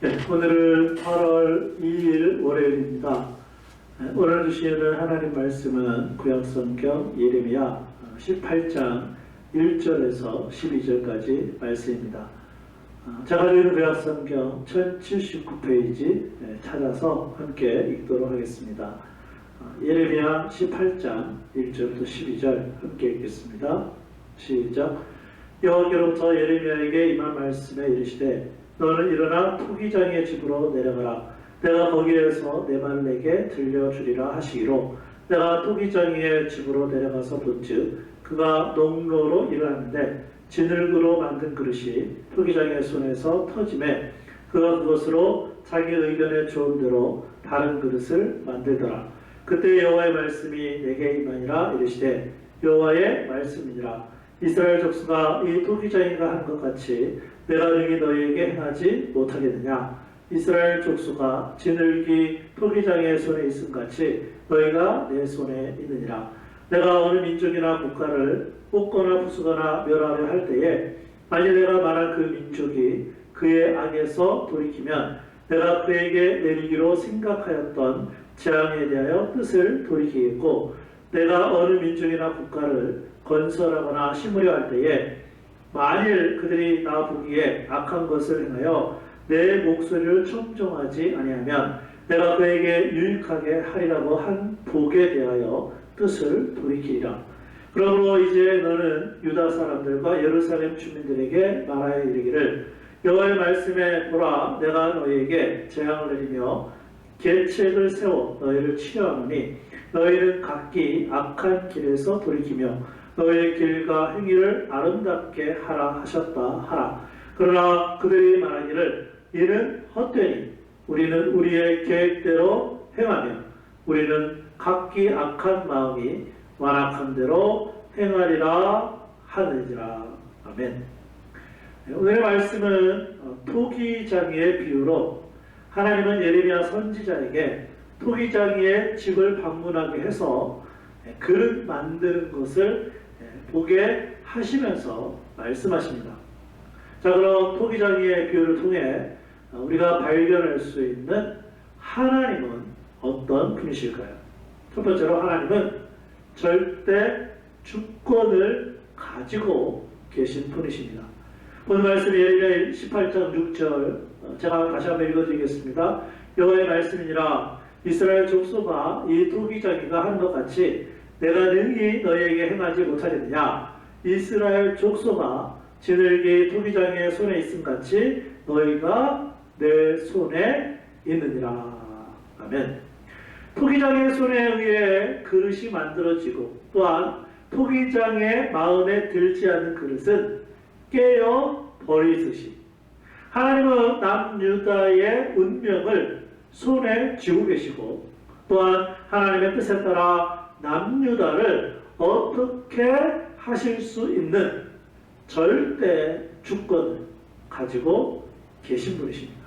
네, 오늘은 8월 2일 월요일입니다. 네, 오늘 주시는 하나님 말씀은 구약성경 예레미야 18장 1절에서 12절까지 말씀입니다. 어, 제가 있는 구약성경 1079페이지 찾아서 함께 읽도록 하겠습니다. 어, 예레미야 18장 1절부터 12절 함께 읽겠습니다. 시작. 여호와께로부터 예레미야에게 임한 말씀에 이르시되 너는 일어나 토기장의 집으로 내려가라. 내가 거기에서 내 말을 내게 들려주리라 하시기로. 내가 토기장의 집으로 내려가서 본즉 그가 농로로 일하는데 진흙으로 만든 그릇이 토기장의 손에서 터짐에 그가 그것으로 자기 의견에 좋은 대로 다른 그릇을 만들더라. 그때 여호와의 말씀이 내게 임하니라 이르시되 여호와의 말씀이니라 이스라엘 족수가 이 토기장이가 한 것 같이 내가 능히 너희에게 행하지 못하겠느냐? 이스라엘 족수가 진흙이 토기장의 손에 있음 같이 너희가 내 손에 있느니라. 내가 어느 민족이나 국가를 뽑거나 부수거나 멸하려 할 때에 만일 내가 말한 그 민족이 그의 악에서 돌이키면 내가 그에게 내리기로 생각하였던 재앙에 대하여 뜻을 돌이키겠고 내가 어느 민족이나 국가를 건설하거나 심으려 할 때에 만일 그들이 나 보기에 악한 것을 행하여 내 목소리를 청종하지 아니하면 내가 그에게 유익하게 하리라고 한 복에 대하여 뜻을 돌이키리라. 그러므로 이제 너는 유다 사람들과 예루살렘 주민들에게 말하여 이르기를 여호와의 말씀에 보라 내가 너희에게 재앙을 내리며 계책을 세워 너희를 치료하노니 너희는 각기 악한 길에서 돌이키며 너희의 길과 행위를 아름답게 하라 하셨다 하라. 그러나 그들이 말하기를 이는 헛되니 우리는 우리의 계획대로 행하며 우리는 각기 악한 마음이 완악한 대로 행하리라 하느니라. 아멘. 네, 오늘의 말씀은 어, 토기장이의 비유로 하나님은 예레미야 선지자에게 토기장이의 집을 방문하게 해서 예, 그릇 만드는 것을 예, 보게 하시면서 말씀하십니다. 자, 그럼 토기장이의 비유를 통해 어, 우리가 발견할 수 있는 하나님은 어떤 분이실까요? 첫 번째로 하나님은 절대 주권을 가지고 계신 분이십니다. 오늘 말씀 예레미야 18장 6절 어, 제가 다시 한번 읽어드리겠습니다. 여호와의 말씀이니라 이스라엘 족속아 이 토기장이가 한 것 같이 내가 능히 너희에게 행하지 못하겠느냐? 이스라엘 족속아 진흙이 토기장의 손에 있음 같이 너희가 내 손에 있느니라. 아멘. 토기장의 손에 의해 그릇이 만들어지고 또한 토기장의 마음에 들지 않는 그릇은 깨어 버리듯이 하나님은 남유다의 운명을 손에 쥐고 계시고 또한 하나님의 뜻에 따라 남유다를 어떻게 하실 수 있는 절대 주권을 가지고 계신 분이십니다.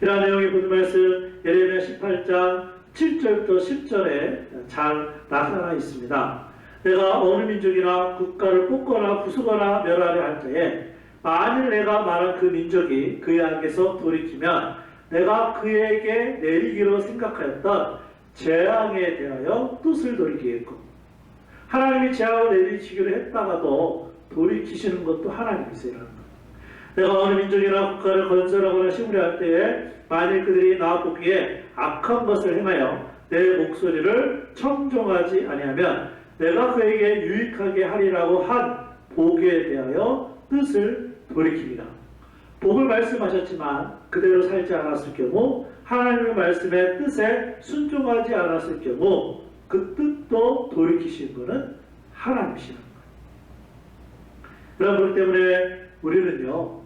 이러한 내용이 말씀 예레미야 18장 7절부터 10절에 잘 나타나 있습니다. 내가 어느 민족이나 국가를 뽑거나 부수거나 멸하려 할 때에 만일 내가 말한 그 민족이 그의 악에서 돌이키면 내가 그에게 내리기로 생각하였던 재앙에 대하여 뜻을 돌이키겠고 하나님이 재앙을 내리시기로 했다가도 돌이키시는 것도 하나님이세요. 내가 어느 민족이나 국가를 건설하거나 심으려 할 때에 만일 그들이 나 보기에 악한 것을 행하여 내 목소리를 청종하지 아니하면 내가 그에게 유익하게 하리라고 한 복에 대하여 뜻을 돌이킵니다. 복을 말씀하셨지만 그대로 살지 않았을 경우 하나님의 말씀의 뜻에 순종하지 않았을 경우 그 뜻도 돌이키신 분은 하나님이시는 거예요. 여러분 때문에 우리는요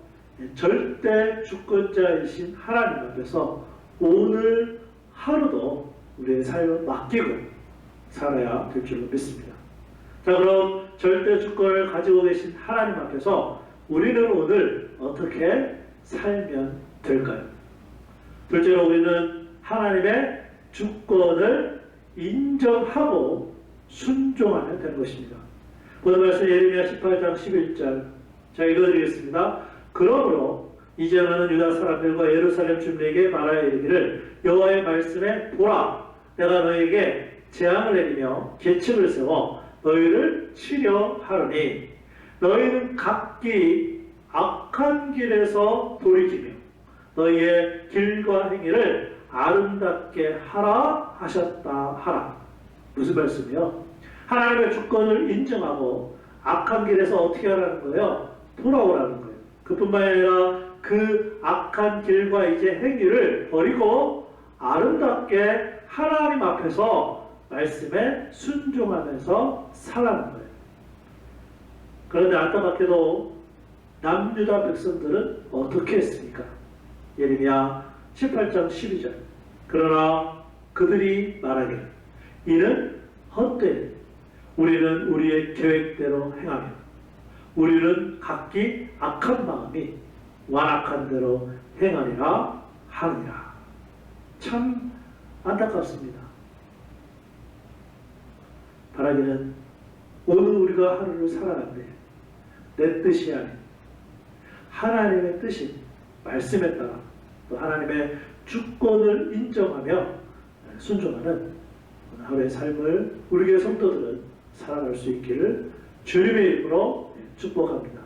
절대 주권자이신 하나님 앞에서 오늘 하루도 우리의 삶을 맡기고 살아야 될 줄로 믿습니다. 자 그럼 절대 주권을 가지고 계신 하나님 앞에서 우리는 오늘 어떻게 살면 될까요? 둘째로 우리는 하나님의 주권을 인정하고 순종하면 되는 것입니다. 오늘 말씀 예레미야 18장 11절 자 읽어드리겠습니다. 그러므로 이제 너는 유다 사람들과 예루살렘 주민에게 말하여 이르기를 여호와의 말씀에 보라 내가 너에게 재앙을 내리며 계책을 세워 너희를 치려 하르니 너희는 각기 악한 길에서 돌이키며 너희의 길과 행위를 아름답게 하라 하셨다 하라 무슨 말씀이요? 하나님의 주권을 인정하고 악한 길에서 어떻게 하라는 거예요? 돌아오라는 거예요. 그뿐만 아니라 그 악한 길과 이제 행위를 버리고 아름답게 하나님 앞에서 말씀에 순종하면서 살라는 거예요. 그런데 안타깝게도 남유다 백성들은 어떻게 했습니까? 예레미야 18장 12절. 그러나 그들이 말하기를 이는 헛되니 우리는 우리의 계획대로 행하며 우리는 각기 악한 마음이 완악한 대로 행하리라 하느니라. 참 안타깝습니다. 바라기는 오늘 우리가 하루를 살아간대 내 뜻이 아닌 하나님의 뜻인 말씀에 따라 또 하나님의 주권을 인정하며 순종하는 하루의 삶을 우리 교회 성도들은 살아갈 수 있기를 주님의 이름으로 축복합니다.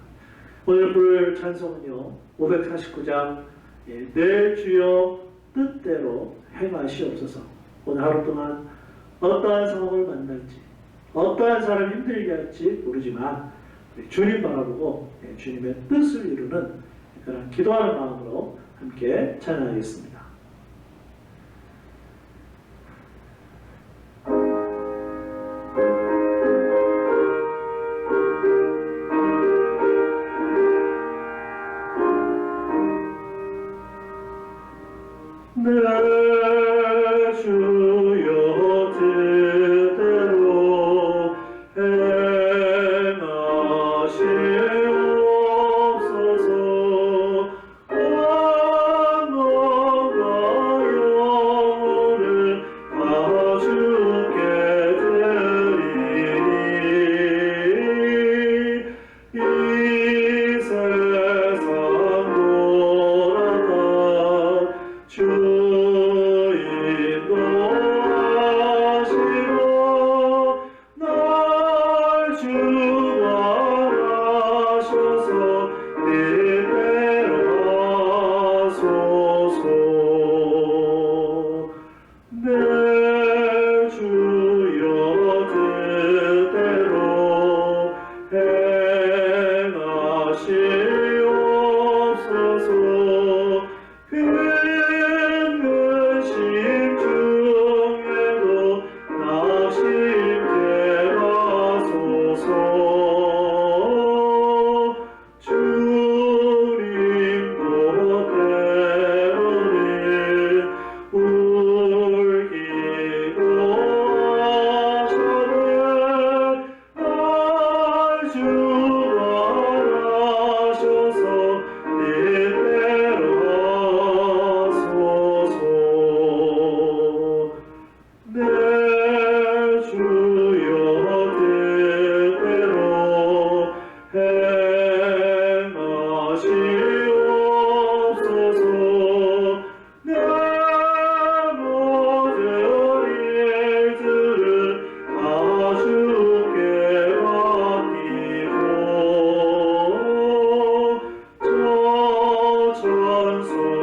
오늘 부를 찬송은요 549장 예, 내 주여 뜻대로 행하시옵소서 오늘 하루 동안 어떠한 상황을 만날지 어떠한 사람이 힘들게 할지 모르지만 주님 바라보고 예, 주님의 뜻을 이루는 그런 기도하는 마음으로 함께 찬양하겠습니다. 찬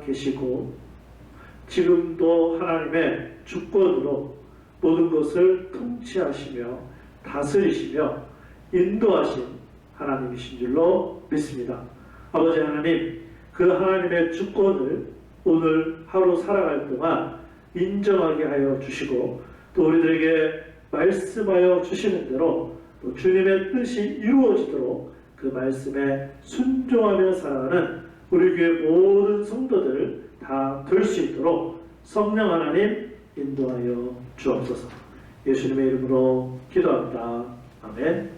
계시고 지금도 하나님의 주권으로 모든 것을 통치하시며 다스리시며 인도하신 하나님이신 줄로 믿습니다. 아버지 하나님, 그 하나님의 주권을 오늘 하루 살아갈 동안 인정하게 하여 주시고 또 우리들에게 말씀하여 주시는 대로 또 주님의 뜻이 이루어지도록 그 말씀에 순종하며 살아가는 우리 교회 모든 성도들 다 될 수 있도록 성령 하나님 인도하여 주옵소서. 예수님의 이름으로 기도합니다. 아멘.